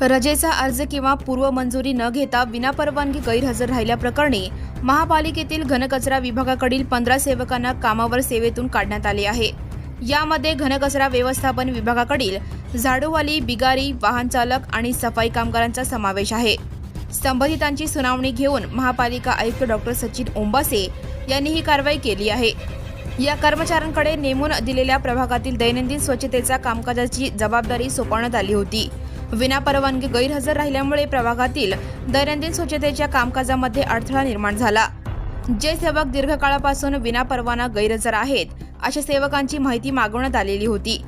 रजेचा अर्ज किंवा पूर्व मंजुरी न घेता विनापरवानगी गैरहजर राहिल्याप्रकरणी महापालिकेतील घनकचरा विभागाकडील पंधरा सेवकांना कामावर सेवेतून काढण्यात आले आहे. यामध्ये घनकचरा व्यवस्थापन विभागाकडील झाडूवाली बिगारी वाहन चालक आणि सफाई कामगारांचा समावेश आहे. संबंधितांची सुनावणी घेऊन महापालिका आयुक्त डॉक्टर सचिन ओंबासे यांनी ही कारवाई केली आहे. या कर्मचाऱ्यांकडे नेमून दिलेल्या प्रभागातील दैनंदिन स्वच्छतेचा कामकाजाची जबाबदारी सोपवण्यात आली होती. विनापरवानगी गैरहजर राहिल्यामुळे प्रभागातील दैनंदिन स्वच्छतेच्या कामकाजामध्ये अडथळा निर्माण झाला. जे सेवक दीर्घकाळापासून विनापरवाना गैरहजर आहेत अशा सेवकांची माहिती मागवण्यात आलेली होती.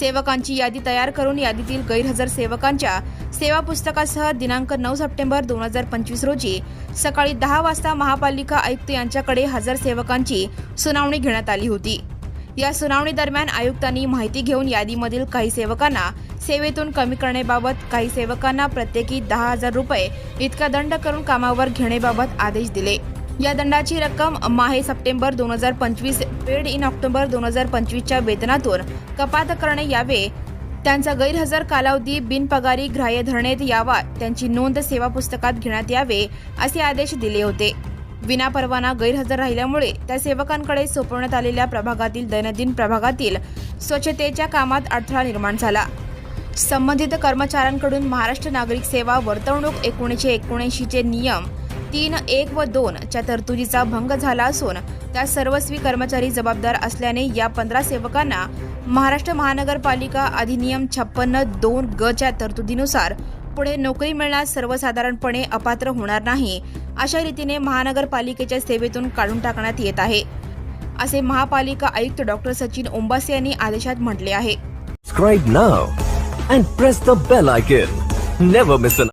सेवकांची यादी तयार करून यादीतील गैरहजर सेवकांच्या सेवा पुस्तकासह दिनांक नऊ सप्टेंबर दोन हजार पंचवीस रोजी सकाळी दहा वाजता महापालिका आयुक्त यांच्याकडे हजर सेवकांची सुनावणी घेण्यात आली होती. या सुनावणी दरम्यान आयुक्तांनी माहिती घेऊन यादीमधील काही सेवकांना सेवेतून कमी करण्याबाबत काही सेवकांना प्रत्येकी दहा हजार रुपये इतका दंड करून कामावर घेण्याबाबत आदेश दिले. या दंडाची रक्कम माहे सप्टेंबर दोन हजार पंचवीस पेड इन ऑक्टोबर दोन हजार पंचवीसच्या वेतनातून कपात करणे यावे त्यांचा गैरहजर कालावधी बिनपगारी ग्राह्य धरण्यात यावा त्यांची नोंद सेवा पुस्तकात घेण्यात यावे असे आदेश दिले होते. विनापरवाना गैरहजर राहिल्यामुळे त्या सेवकांकडे सोपवण्यात आलेल्या प्रभागातील दैनंदिन प्रभागातील स्वच्छतेच्या कामात अडथळा निर्माण झाला. संबंधित कर्मचाऱ्यांकडून महाराष्ट्र नागरिक सेवा वर्तवणूक एकोणीसशे एकोणऐंशीचे नियम तीन एक व दोन च्या तरतुदीचा भंग झाला असून त्या सर्वस्वी कर्मचारी जबाबदार असल्याने या पंधरा सेवकांना महाराष्ट्र महानगरपालिका अधिनियम छप्पन्न दोन गच्या तरतुदीनुसार पुढे नोकरी मिळण्यास सर्वसाधारणपणे अपात्र होणार नाही अशा रीतीने महानगरपालिकेच्या सेवेतून काढून टाकण्यात येत आहे असे महापालिका आयुक्त डॉक्टर सचिन ओंबासे यांनी आदेशात म्हटले आहे.